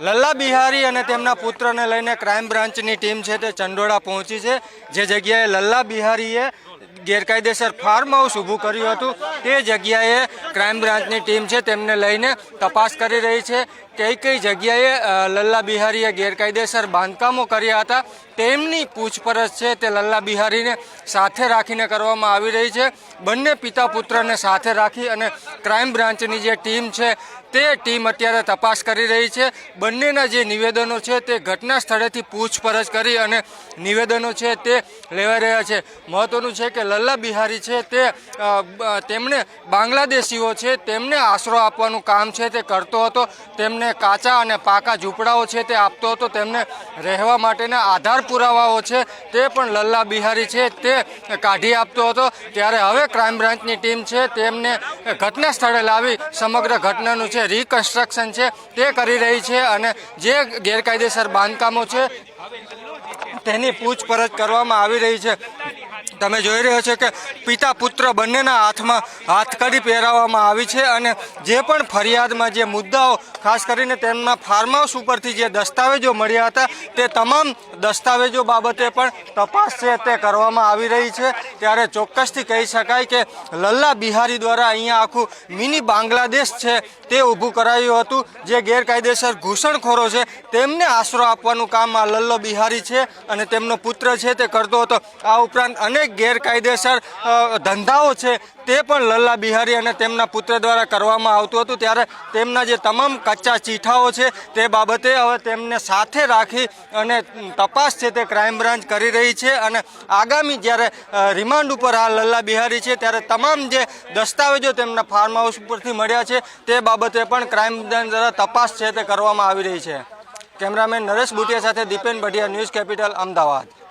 લલ્લા બિહારી અને તેમના પુત્રને લઈને ક્રાઇમ બ્રાન્ચની ટીમ છે તે ચંડોળા પહોંચી છે. જે જગ્યાએ લલ્લા બિહારીએ ગેરકાયદેસર ફાર્મ હાઉસ ઊભું કર્યું હતું તે જગ્યાએ ક્રાઇમ બ્રાન્ચની ટીમ છે તેમને લઈને તપાસ કરી રહી છે. કઈ કઈ જગ્યાએ લલ્લા બિહારીએ ગેરકાયદેસર બાંધકામો કર્યા હતા તેમની પૂછપરછ છે તે લલ્લા બિહારીને સાથે રાખીને કરવામાં આવી રહી છે. બંને પિતા પુત્રને સાથે રાખી અને ક્રાઇમ બ્રાન્ચની જે ટીમ છે તે ટીમ અત્યારે તપાસ કરી રહી છે. બંનેના જે નિવેદનો છે તે ઘટના સ્થળેથી પૂછપરછ કરી અને નિવેદનો છે તે લેવાઈ રહ્યા છે. મહત્વનું છે કે લલ્લા બિહારી છે તે અ, તેમણે બાંગ્લાદેશીઓ છે, તેમને આશરો આપવાનું કામ છે તે કરતો હતો. તેમને કાચા અને પાકા ઝૂંપડાઓ છે તે આપતો હતો. તેમને રહેવા માટેના આધાર પુરાવાઓ છે તે પણ લલ્લા બિહારી છે તે કાઢી આપતો હતો. ત્યારે હવે ક્રાઇમ બ્રાન્ચની ટીમ છે તેમને ઘટના સ્થળે લાવી સમગ્ર ઘટનાનું છે રિકન્સ્ટ્રક્શન છે તે કરી રહી છે અને જે ગેરકાયદેસર બાંધકામો છે તેની પૂછપરછ કરવામાં આવી રહી છે. તમે જોઈ રહ્યો છો કે પિતા પુત્ર બંનેના હાથમાં હાથકડી પહેરાવવામાં આવી છે અને જે પણ ફરિયાદમાં જે મુદ્દાઓ, ખાસ કરીને તેમના ફાર્મ હાઉસ ઉપરથી જે દસ્તાવેજો મળ્યા હતા, તે તમામ દસ્તાવેજો બાબતે પણ તપાસ છે તે કરવામાં આવી રહી છે. ત્યારે ચોક્કસથી કહી શકાય કે લલ્લા બિહારી દ્વારા અહીંયા આખું મિની બાંગ્લાદેશ છે તે ઊભું કરાયું હતું. જે ગેરકાયદેસર ઘૂસણખોરો છે, તેમને આશરો આપવાનું કામ આ લલ્લો બિહારી છે અને તેમનો પુત્ર છે તે કરતો હતો. આ ઉપરાંત અનેક ગેરકાયદેસર ધંધાઓ છે તે પણ લલ્લા બિહારી અને તેમના પુત્ર દ્વારા કરવામાં આવતું હતું. ત્યારે તેમના જે તમામ કચ્ચા ચીઠાઓ છે તે બાબતે હવે તેમને સાથે રાખી અને તપાસ છે તે ક્રાઇમ બ્રાન્ચ કરી રહી છે અને આગામી જ્યારે રિમાન્ડ ઉપર આ લલ્લા બિહારી છે ત્યારે તમામ જે દસ્તાવેજો તેમના ફાર્મ હાઉસ ઉપરથી મળ્યા છે તે બાબતે પણ ક્રાઇમ બ્રાન્ચ દ્વારા તપાસ છે તે કરવામાં આવી રહી છે. કેમેરામેન નરેશ બુટિયા સાથે દીપેન ભટિયા, ન્યૂઝ કેપિટલ, અમદાવાદ.